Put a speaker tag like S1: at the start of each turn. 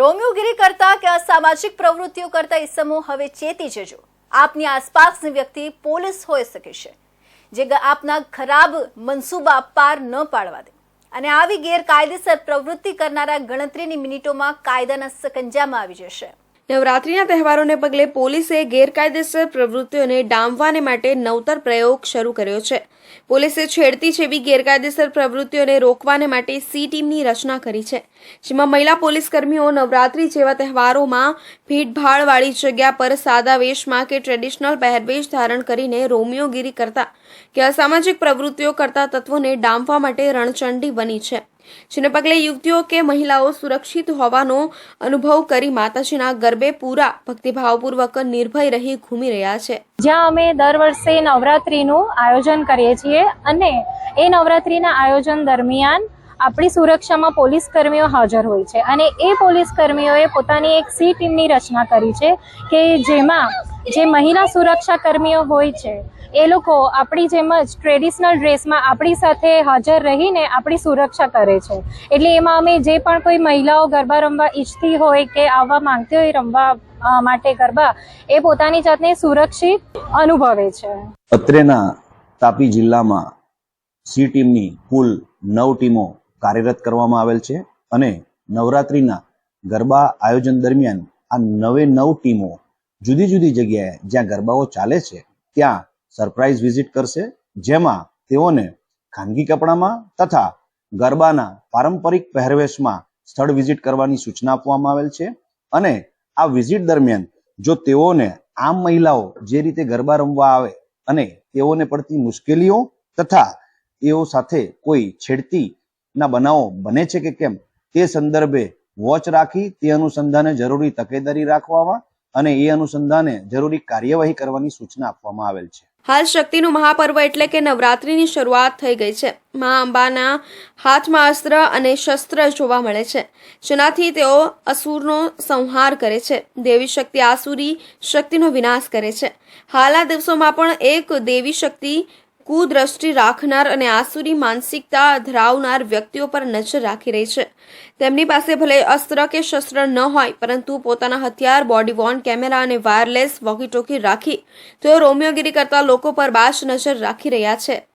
S1: રોમિયોગીરી કરતા કે અસામાજિક પ્રવૃત્તિઓ કરતા ઇસમો હવે ચેતી જજો આપની આસપાસની વ્યક્તિ પોલીસ હોઈ શકે છે, જે આપના ખરાબ મનસૂબા પાર ન પાડવા દે. અને આવી ગેરકાયદેસર પ્રવૃત્તિ કરનારા ગણતરીની મિનિટોમાં કાયદાના સકંજામાં આવી જશે.
S2: નવરાત્રીના તહેવારોને પગલે પોલીસે ગેરકાયદેસર પ્રવૃત્તિઓને ડામવાને માટે નવતર પ્રયોગ શરૂ કર્યો છે. પોલીસે છેડતી જેવી ગેરકાયદેસર પ્રવૃત્તિઓને રોકવાને માટે સી ટીમની રચના કરી છે. જેમાં મહિલા પોલીસ કર્મીઓ નવરાત્રી જેવા તહેવારોમાં ભીડભાડવાળી જગ્યા પર સાદા વેશમાં કે ટ્રેડિશનલ પહેરવેશ ધારણ કરીને રોમિયોગીરી કરતા કે અસામાજિક પ્રવૃત્તિઓ કરતા તત્વોને ડામવા માટે રણચંડી બની છે. જેને પગલે યુવતીઓ કે મહિલાઓ સુરક્ષિત હોવાનો અનુભવ કરી માતાજીના ગરબે પૂરા ભક્તિભાવપૂર્વક નિર્ભય રહી ઘૂમી રહ્યા છે.
S3: જ્યાં અમે દર વર્ષે નવરાત્રિનું આયોજન કરીએ છીએ અને એ નવરાત્રિના આયોજન દરમિયાન આપણી સુરક્ષામાં પોલીસ કર્મીઓ હાજર હોય છે. અને એ પોલીસ કર્મીઓએ પોતાની એક સી ટીમની રચના કરી છે કે જેમાં જે મહિલા સુરક્ષા કર્મીઓ હોય છે, એ લોકો આપણી જેમ જ ટ્રેડિશનલ ડ્રેસમાં આપણી સાથે હાજર રહીને આપણી સુરક્ષા કરે છે. એટલે એમાં અમે જે પણ કોઈ મહિલાઓ ગરબા રમવા ઈચ્છતી હોય કે આવવા માંગતી હોય રમવા માટે ગરબા, એ પોતાની જાતને સુરક્ષિત અનુભવે છે.
S4: અત્રેના તાપી જિલ્લામાં સી ટીમની કુલ નવ ટીમો કાર્યરત કરવામાં આવેલ છે અને નવરાત્રિના ગરબા આયોજન દરમિયાન આ નવે નવ ટીમો જુદી જુદી જગ્યાએ જ્યાં ગરબાઓ ચાલે છે, ત્યાં સરપ્રાઇઝ વિઝિટ કરશે, જેમાં તેઓને ખાનગી કપડામાં તથા ગરબાના પારંપરિક પહેરવેશમાં સ્થળ વિઝિટ કરવાની સૂચના આપવામાં આવેલ છે. અને આ વિઝિટ દરમિયાન જો તેઓને આમ મહિલાઓ જે રીતે ગરબા રમવા આવે અને તેઓને પડતી મુશ્કેલીઓ તથા તેઓ સાથે કોઈ છેડતી ના બનાવો બને છે કે કેમ, તે સંદર્ભે વોચ રાખી તે અનુસંધાને જરૂરી તકેદારી રાખવામાં અને એ અનુસંધાને જરૂરી કાર્યવાહી કરવાની સૂચના આપવામાં આવેલ છે.
S2: હાલ શક્તિનું મહાપર્વ એટલે કે નવરાત્રિની શરૂઆત થઈ ગઈ છે. મા અંબાના હાથમાં અસ્ત્ર અને શસ્ત્ર જોવા મળે છે. જેનાથી તેઓ અસુરનો સંહાર કરે છે. દેવી શક્તિ આસુરી શક્તિનો વિનાશ કરે છે. હાલના દિવસોમાં પણ એક દેવી શક્તિ કુદ્રષ્ટિ રાખનાર અને આસુરી માનસિકતા ધરાવનાર વ્યક્તિઓ પર નજર રાખી રહી છે. તેમની પાસે ભલે અસ્ત્ર કે શસ્ત્ર ન હોય, પરંતુ પોતાના હથિયાર, બોડી વોર્ન, કેમેરા અને વાયરલેસ વોકી ટોકી રાખી તેઓ રોમિયોગીરી કરતા લોકો પર બાશ નજર રાખી રહ્યા છે.